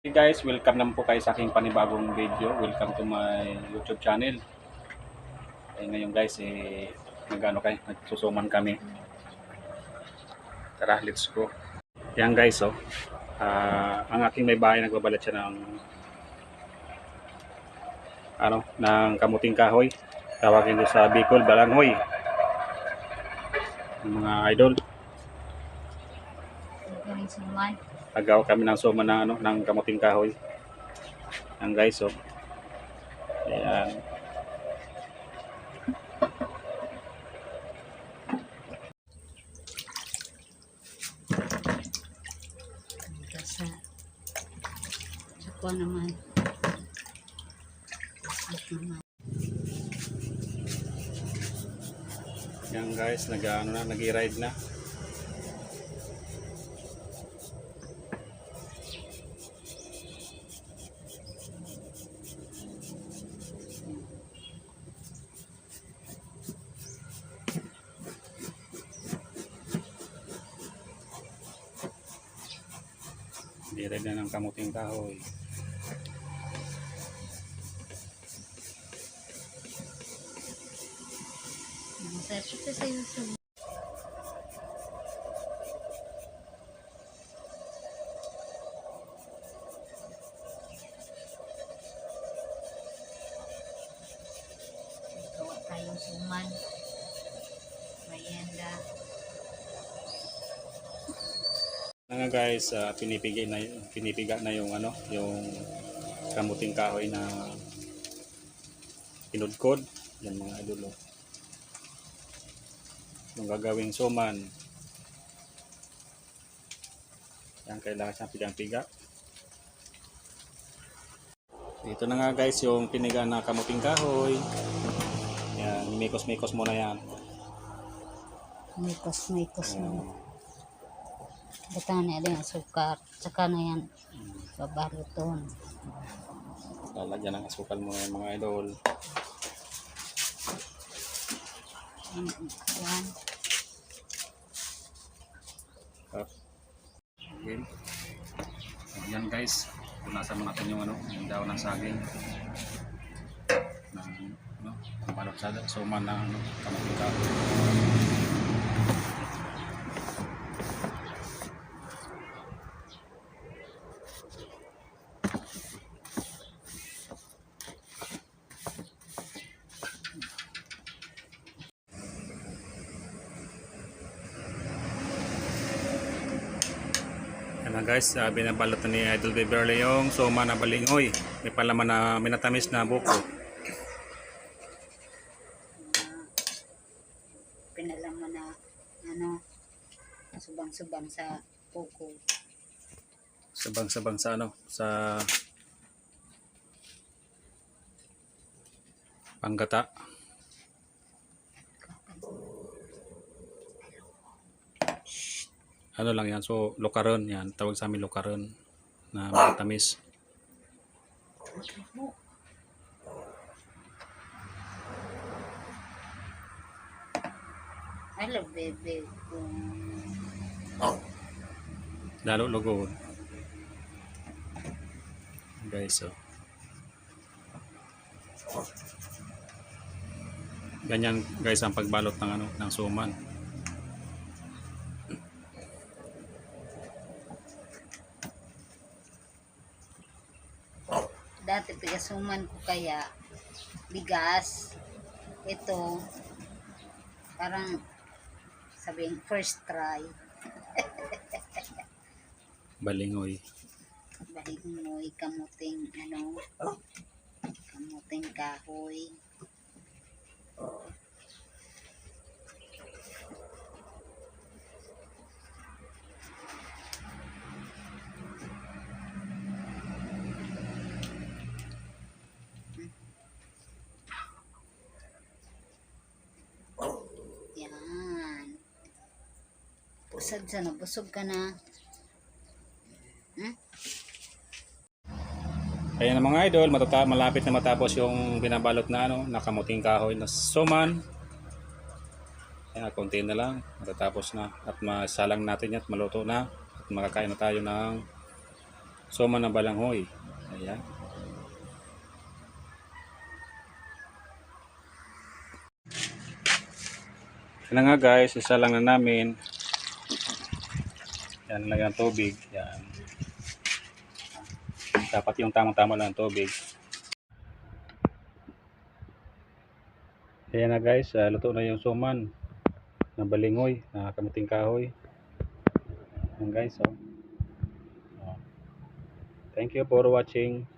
Hey guys, welcome naman po kayo sa aking panibagong video. Welcome to my YouTube channel. Eh, ngayon guys, eh, nagano kayo, nagsusuman kami. Tara, let's go. Yan guys, oh. Ah, ang aking may bahay nagbabalat siya ng ano, ng kamuting kahoy. Tawagin nito sa Bicol, Balanghoy. Mga idol, suman. agaw kami ng suma ng ano ng kamuting kahoy. Ang guys oh. Ayan. Dito sa sa kuha naman. At naman. Yan guys, nag ano na, nag-ride na. Nag-ride na ng kamuting kahoy. Search ko sa YouTube. Gawa tayong suman. Mayenda. Na nga guys, ah, pinipigay na pinipiga na yung ano, yung kamuting kahoy na pinudkod. Yan mga idol. oh. Yung gagawing suman. Yan kailangan siyang pigang-piga. Dito na nga guys yung piniga na kamuting kahoy. Yan, mikos-mikos muna yan. Mikos, mikos Mo. Bata na yan sukar. Tsaka na yan. Babaluton. Lalagyan ng asukal muna yung mga idol. Yan. Yan. Okay. Yan guys, punasan mo natin yung ano, yung daw ng saging. Ng ano, ang balot sa suman na ano, kamuting kahoy. Yan na guys, uh, binabalot na ni Idol Beverly yung suma na balingoy. May palaman na minatamis na buko. pinalaman na ano subang-subang sa puko. Sabang-sabang sa ano, sa panggata. Ano lang yan, so lokaron yan, tawag sa amin lokaron na minatamis. Hello, bebe. Lalo lugod. Guys, so. Ganyan guys ang pagbalot ng ano ng suman. Dati pigasuman ko kaya bigas. Ito parang sabihin first try. Balingoy. Balik mo kamuting ano kamuting kahoy. Yan. Busog sa na, busog ka na. Hmm? Ayan na mga idol, matata malapit na matapos yung binabalot na ano, nakamuting kahoy na suman. Ayan, konti na lang, matatapos na at masalang natin at maluto na at makakain na tayo ng Soma na balanghoy. Ayan. Yan na nga guys, isa lang na namin. Yan lang ang tubig. Yan. Dapat yung tamang-tama lang ang tubig. Ayan na guys, ah, luto na yung suman na balingoy, na kamiting kahoy. Yan guys, oh. Oh. Thank you for watching.